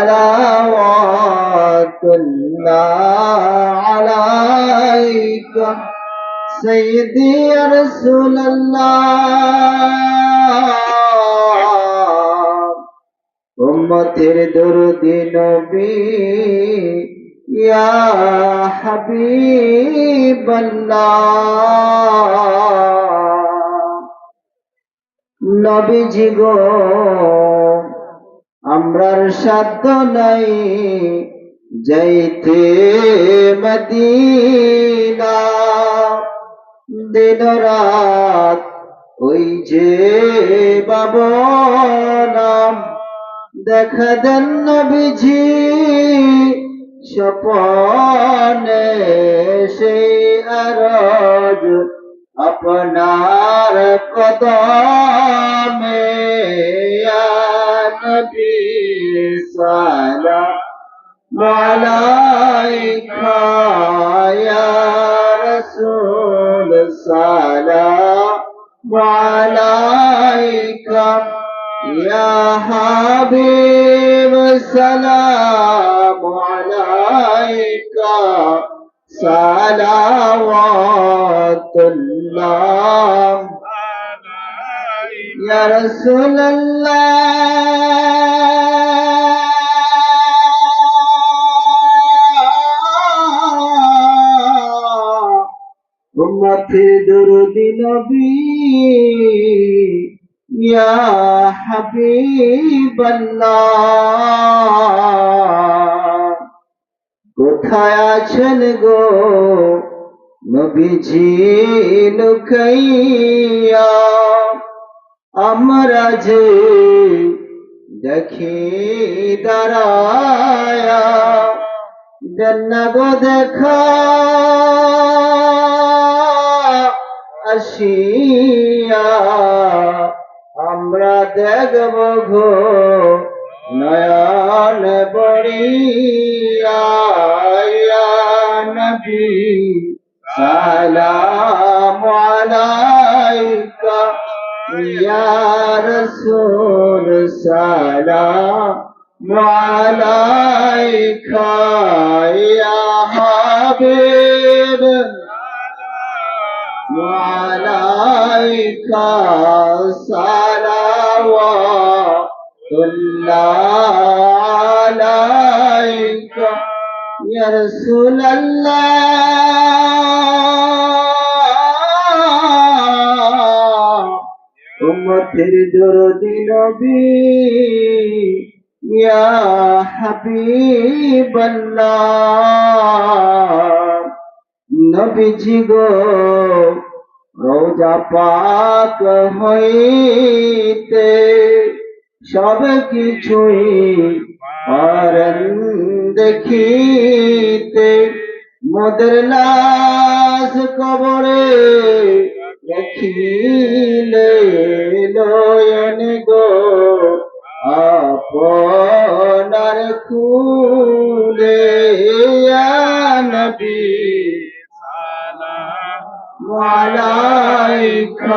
صلوات الله عليك سيدي يا رسول الله উম্মতের দরদি নবী ইয়া হাবিবাল্লাহ নবীজি গো আমরার সাধ্য নাই যাইতে মদিনা। দিন রাত ওই যে বাবনাম দেখা দেন নবীজি, স্বপনে সেই আরজ আপনার কদমে। السلام عليك يا رسول السلام عليك يا حبيب السلام عليك صلوات الله يا رسول الله উম্মতে দরদি নবী, ইয়া হাবিবাল্লাহ। কোথায় আছেন গো নবীজি লুকাইয়া? আমরা যে দেখি দাঁড়ায়া দেন গো দেখা। আসিয়া আমরা দেখব ঘো নয়ন বড়িয়া। নবী, সালাম আলাইকা। ইয়া রাসূল, সালাম আলাইকা। ইয়া হাবিব। وعليك صلوات الله عليك يا رسول الله উম্মতের দরদি নবী ইয়া হাবিবাল্লাহ নবীজি গো রোজা পাক হইতে সব কিছুই পারেন দেখিতে। মোদের লাশ কবরে দেখিলে নয়ন গো। আপনার খুলে নবী। वालाइका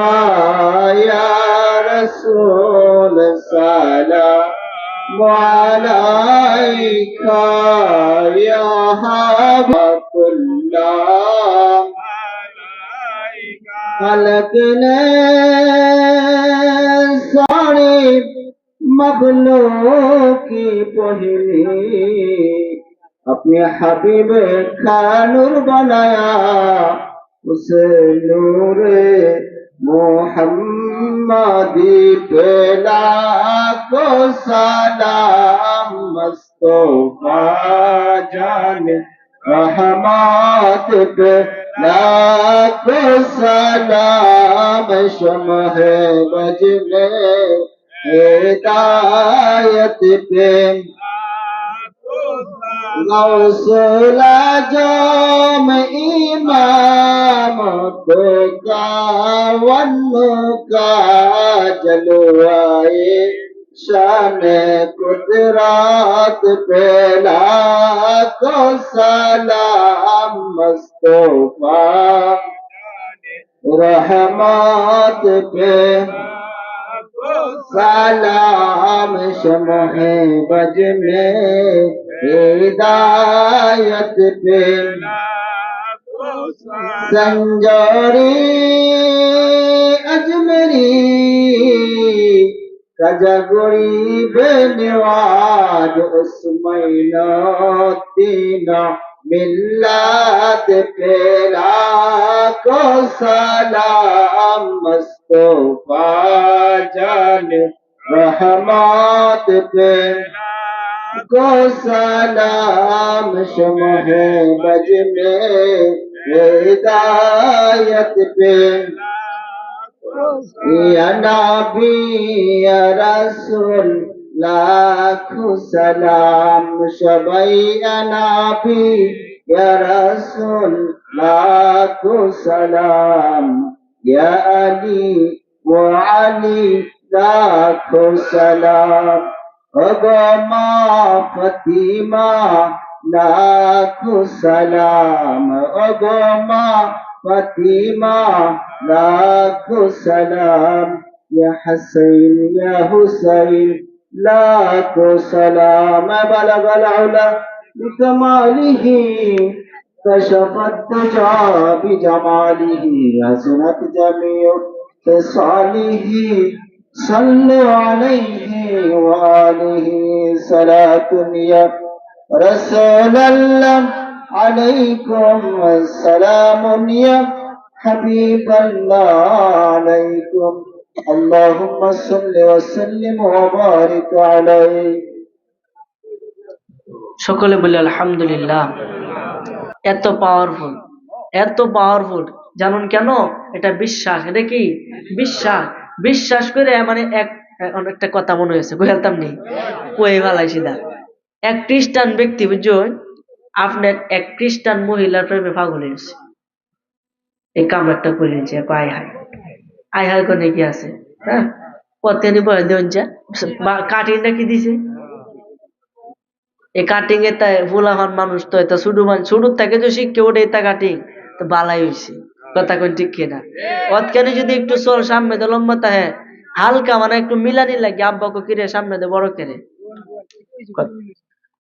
या रसूल सलाम। वालाइका या हलत ने साड़ी मबलों की पहली अपने हबीब का बनाया। حسین محمدی پھیلا کو سلام مصطفیٰ جان رحمات پھیلا کو سلام شمع بجنے ہدایت پہ غوثل جام امام تو کا ون کا جلوائے شان قدرات پھیلا تو سلام مصطفیٰ۔ رحمات پہ سلام شمع بج میں में हिदायत पे संजोरी अजमरी कजगुरी बेनवाज उस्मैनो तीना मिल्लात पेला को सलाम मुस्तफा जान रहमत کو سلام شمع بج میں ہدایت پہ یا نبی یا رسول لاکھوں سلام شبئی یا نبی یا رسول لاکھوں سلام یا علی و علی لاکھوں سلام وقوم فتيما لا سلام. وقوم فتيما لا سلام. يا حسين يا حسين لا كسلام بلغ العلا بكماله كشف الدجى بجماله حسنت جميع خصاله. صلوا عليه وآله صلاة يا رسول الله عليكم والسلام يا حبيب الله عليكم اللهم صل وسلم وبارك عليه সকলে বলি আলহামদুলিল্লাহ এত পাওয়ারফুল এত পাওয়ারফুল জানুন কেন এটা বিশ্বাস এটা কি বিশ্বাস বিশ্বাস করে মানে এক অনেকটা কথা মনে হয়েছে কইতাম নি? কয়ে ভালাইছি দা এক খ্রিস্টান ব্যক্তি, বুঝছেন? আপনার এক খ্রিস্টান মহিলার প্রেমে পাগল হয়েছে এই কাম একটা করে নিয়েছে আয় হায়। আয় হায় করে কি আছে? হ্যাঁ? পথে নি বয়ে দেন যা। কাটিংটা কি দিছে? এই কাটিং এ তাই ফুলাহান মানুষ তো, এটা শুধু মান শুরু থেকে যে শিখকে ওঠে, এটা কাটিং তো বালাই হয়েছে কথা কোন। ঠিক কিনা অতখানে যদি একটু চল সামনে দে লম্বা তাহে, হালকা মানে একটু মিলানি লাগে আব্বাকে কিরে সামনে দে বড় কেরে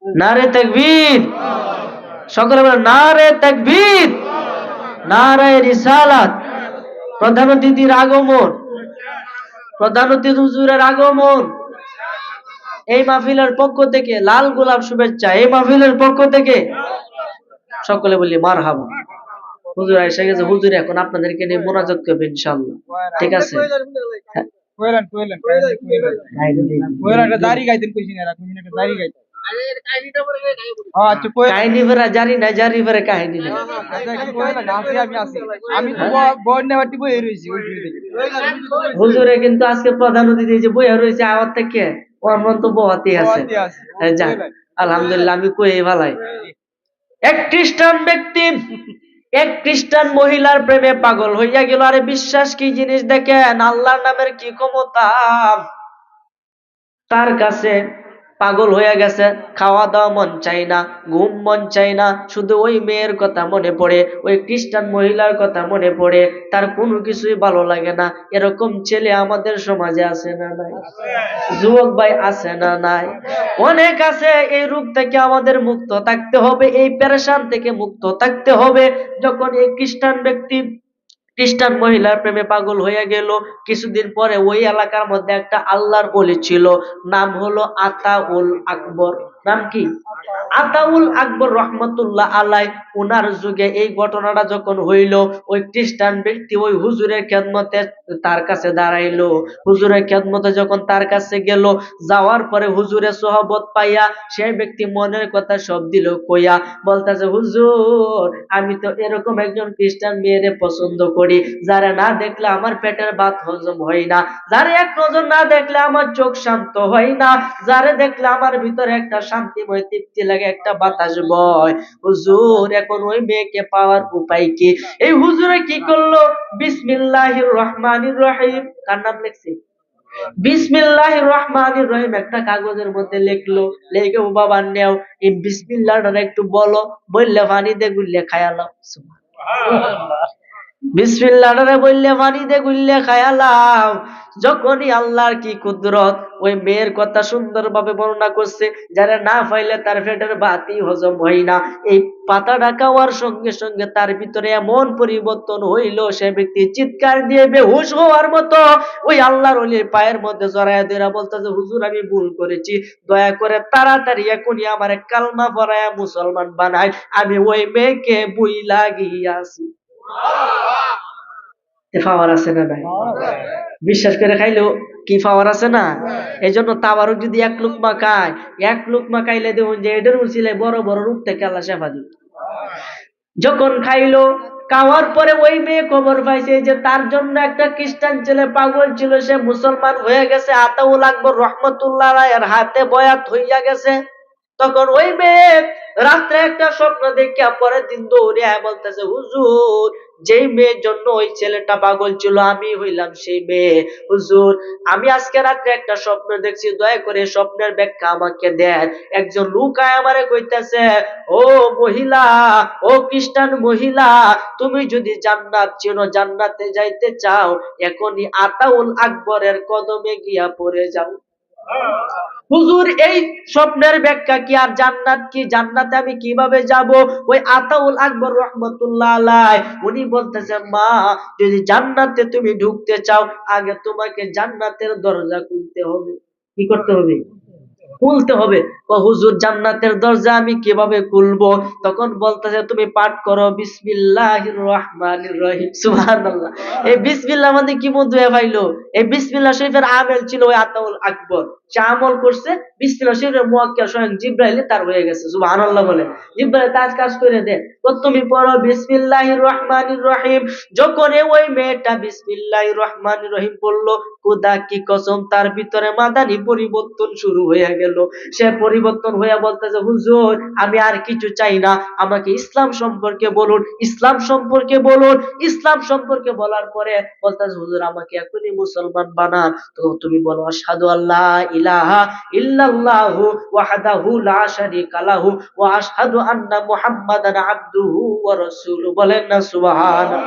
না রে তাকবীর! সকলে বলে না রে তাকবীর! না রে রিসালাত। প্রধান অতিথির আগমন। প্রধান অতিথি হুজুরের আগমন। এই মাহফিলের পক্ষ থেকে লাল গোলাপ শুভেচ্ছা। এই মাহফিলের পক্ষ থেকে সকলে বলি মার হাবা হুজুর এসে গেছে হুজুর এখন আপনাদেরকে নিয়ে মোনাজাত করবে ইনশাল্লাহ ঠিক আছে। কোয়েলান কোয়েলান কোয়েলান একটা দাড়ি গাইতেন কইছিন এরা কইছিন একটা দাড়ি গাইতেন। হুজুরে কিন্তু আজকে প্রধান অতিথি যে বইয়া রয়েছে আমার থেকে ওর মন তো বহাতেই আছে আলহামদুলিল্লাহ আমি কই ভালাই। এক খ্রিস্টান ব্যক্তি এক খ্রিস্টান মহিলার প্রেমে পাগল হইয়া গেল। আরে বিশ্বাস কি জিনিস দেখেন? আল্লাহর নামের কি ক্ষমতা? তার কাছে পাগল হয়ে গেছে খাওয়া দাওয়া মন চাই না, ঘুম মন চাই না, শুধু ওই মেয়ের কথা মনে পড়ে, ওই খ্রিস্টান মহিলার কথা মনে পড়ে, তার কোনো কিছুই ভালো লাগে না, এরকম ছেলে আমাদের সমাজে আছে না নাই? যুবক ভাই আছে না নাই? অনেক আছে, এই রূপ থেকে আমাদের মুক্ত থাকতে হবে, এই পেরেশান থেকে মুক্ত থাকতে হবে, যখন এই খ্রিস্টান ব্যক্তি খ্রিস্টান মহিলার প্রেমে পাগল হয়ে গেল। কিছুদিন পরে ওই এলাকার মধ্যে একটা আল্লাহর বলি ছিল, নাম হলো আতাউল আকবর। নাম কি? আতাউল আকবর রহমতুল্লাহ আলাই ওনার যুগে এই ঘটনাটা যখন হইল, ওই খ্রিস্টান ব্যক্তি ওই হুজুরের খেদমতে তার কাছে দাঁড়াইলো। হুজুরের খেদমতে যখন তার কাছে গেল, যাওয়ার পরে হুজুরের সোহবত পাইয়া সেই ব্যক্তি মনের কথা সব দিল কইয়া বলতেছে, হুজুর, আমি তো এরকম একজন খ্রিস্টান মেয়েরে পছন্দ করি, যারা না দেখলে আমার পেটের ভাত হজম হয় না, যারা এক নজর না দেখলে আমার চোখ শান্ত হয় না, যারে দেখলে আমার ভিতরে একটা শান্তিময় তৃপ্তি লাগে, একটা বাতাস বয়। হুজুর, এখন ওই মেয়েকে পাওয়ার উপায় কি? এই হুজুরে কি করল? বিসমিল্লাহির রহমানির রহিম। কার নাম লিখছি? বিসমিল্লাহ রহমান রহিম একটা কাগজের মধ্যে লিখলো। লেখে, ও বাবা, নেও। এই বিসমিল্লাহটা একটু বলো। বললে পানি দিয়ে গুললে খায়ালো বিসমিল্লাহরে বললে পানিতে গুললে খায়ালাম। যখনই আল্লাহর কি কুদরত, ওই মেয়ের কথা সুন্দরভাবে বর্ণনা করছে, যারা না পাইলে তার পেটের বাতি হজম হয় না। এই পাতাটা খাওয়ার সঙ্গে সঙ্গে তার ভিতরে এমন পরিবর্তন হইল, সে ব্যক্তি চিৎকার দিয়ে বেহুশ হওয়ার মতো, ওই আল্লাহর অলির পায়ের মধ্যে জড়াইয়া দেরা বলতেছে, হুজুর, আমি ভুল করেছি। দয়া করে তাড়াতাড়ি এখনই আমার কালমা পড়ায়া মুসলমান বানায়। আমি ওই মেয়েকে বুই লাগিয়াছি বিশ্বাস করে খাইলেও কি পাওয়ার আছে না? এই জন্য তাবারও যদি এক লুকমা খায়, এক লুকমা খাইলে দেখুন যে এদের উচিলে বড় বড় রূপ থেকে আল্লাহ শেফা দিবে যখন খাইলো, খাওয়ার পরে ওই মেয়ে খবর পাইছে যে তার জন্য একটা খ্রিস্টান ছেলে পাগল ছিল, সে মুসলমান হয়ে গেছে, আতাউল আকবর রহমতুল্লাহ এর হাতে বয়াত হইয়া গেছে। তখন ওই মেয়ে রাত্রে একটা স্বপ্ন দেখিয়া পরের দিন দৌড়ে বলতেছে, হুজুর, যেই মেয়ের জন্য ওই ছেলেটা পাগল ছিল, আমি হইলাম সেই মেয়ে। হুজুর, আমি আজকে রাত্রে একটা স্বপ্ন দেখছি, দয়া করে স্বপ্নের ব্যাখ্যা আমাকে দেন। একজন লোক আয় আমারে কইতেছে, ও মহিলা, ও খ্রিস্টান মহিলা, তুমি যদি জান্নাত চিনো, জান্নাতে যাইতে চাও, এখনই আতাউল আকবরের কদমে গিয়া পড়ে যাও। হুজুর, এই স্বপ্নের ব্যাখ্যা কি আর জান্নাত কি? জান্নাতে আমি কীভাবে যাব? ওই আতাউল আকবর রহমতুল্লাহ আলাই উনি বলতেছে, মা, যদি জান্নাতে তুমি ঢুকতে চাও, আগে তোমাকে জান্নাতের দরজা খুলতে হবে। কি করতে হবে? খুলতে হবে। ও হুজুর, জান্নাতের দরজা আমি কীভাবে খুলবো? তখন বলতেছে, তুমি পাঠ করো, বিসমিল্লাহির রহমানির রহিম। সুবহানাল্লাহ। এই বিসমিল্লাহ মানে কি মধ্যে ভাইলো? এই বিসমিল্লাহ শরীফের আমেল ছিল ওই আতাউল আকবর। সে আমল করছে বিসমিল্লাহ তার হয়ে গেছে বলে। জিব্রাইল কাজ কাজ করে দে তুমি পড়ো, বিসমিল্লাহির রহমানির রহিম। যখন ওই মেয়েটা বিসমিল্লাহির রহমানির রহিম বলল খোদা কি কসম, তার ভিতরে মাদানি পরিবর্তন শুরু হয়ে গেল। সে পরিবর্তন হয়ে বলতেছে, হুজুর, আমি আর কিছু চাই না। আমাকে ইসলাম সম্পর্কে বলুন, ইসলাম সম্পর্কে বলুন। ইসলাম সম্পর্কে বলার পরে বলতেছে, হুজুর, আমাকে এখনই মুসলমান বানান। তো তুমি বলো, আশহাদু আল্লাহ ইলাহা ইল্লাল্লাহু ওয়াহদাহু লা শারীকা লাহু ওয়া আশহাদু আন্না মুহাম্মাদান আবদুহু ওয়া রাসূলুহু। বলেন না সুবহানাল্লাহ।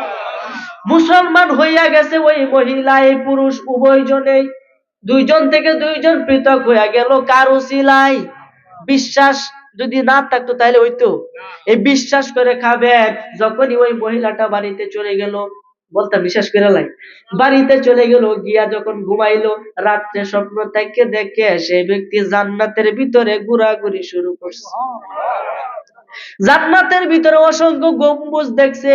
মুসলমান হইয়া গেছে ওই মহিলা এই পুরুষ উভয়জনেই দুইজন থেকে দুইজন পৃথক হইয়া গেল। কার উসিলাই বিশ্বাস যদি না থাকতো তাহলে হইতো। এই বিশ্বাস করে খাবেন যখনই ওই মহিলাটা বাড়িতে চলে গেল বলতাম, বিশ্বাস করে লাই। বাড়িতে চলে গেল, গিয়া যখন ঘুমাইলো, রাত্রে স্বপ্ন থেকে দেখে সেই ব্যক্তি জান্নাতের ভিতরে ঘুরাঘুরি শুরু করছে। জান্নাতের ভিতরে অসংখ্য গম্বুজ দেখছে।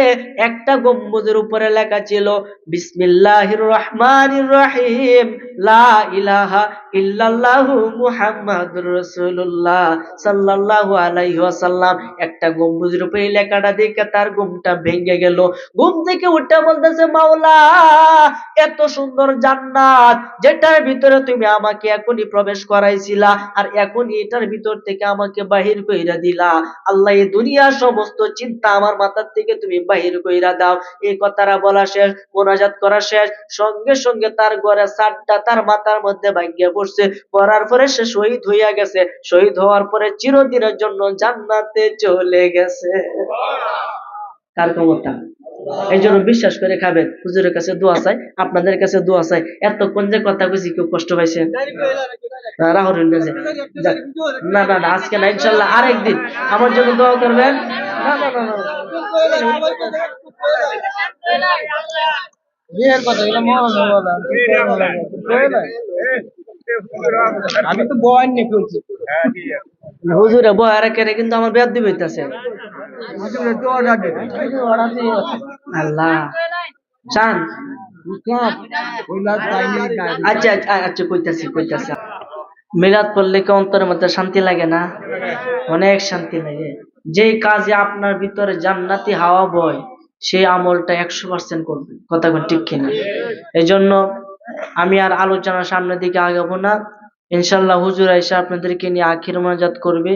একটা গম্বুজের উপরে লেখা ছিল, বিসমিল্লাহির রহমানির রহিম, লা ইলাহা ইল্লাল্লাহু মুহাম্মাদুর রাসূলুল্লাহ সাল্লাল্লাহু আলাইহি ওয়াসাল্লাম। একটা গম্বুজের উপরে লেখাটা দেখে তার ঘুমটা ভেঙে গেল। ঘুম থেকে উঠে বলতেছে, মাওলা, এত সুন্দর জান্নাত, যেটার ভিতরে তুমি আমাকে এখনই প্রবেশ করাইছিলা, আর এখনই এটার ভিতর থেকে আমাকে বাহির কইরা দিলা। আল্লাহ এই দুনিয়ার সমস্ত চিন্তা আমার মাথার থেকে তুমি বাহির কইরা দাও। এই কথাটা বলা শেষ মোনাজাত করা শেষ। সঙ্গে সঙ্গে তার ঘরে সাতটা তার মাথার মধ্যে ভাঙ্গিয়া পড়ছে। পড়ার পরে সে শহীদ হইয়া গেছে। শহীদ হওয়ার পরে চিরদিনের জন্য জান্নাতে চলে গেছে। কার ক্ষমতা এই জন্য বিশ্বাস করে খাবেন। হুজুরের কাছে দোয়া চাই আপনাদের কাছে দোয়া চাই। এতক্ষণ যে কথা কইছি কেউ কষ্ট পাইছে? না, না না আজকে না ইনশাল্লাহ আরেকদিন। আমার জন্য দোয়া করবেন? না না না না কথা আমি তো বয়ান ফেলছি হুজুরে বয়ারা কেড়ে কিন্তু আমার বেদ দিবে হইতাছে আল্লাহ। চান? আচ্ছা আচ্ছা, আচ্ছা কইতাছি কইতাছি। মিলাদ পড়লে কি অন্তরের মধ্যে শান্তি লাগে না? অনেক শান্তি লাগে। যে কাজে আপনার ভিতরে জান্নাতি হাওয়া বয় সেই আমলটা একশো পার্সেন্ট করবে। কথা ঠিক কিনা? এই জন্য আমি আর আলোচনা সামনের দিকে আগাবো না। ইনশাল্লাহ হুজুর আইসা আপনাদেরকে নিয়ে আখির মাজাত করবে।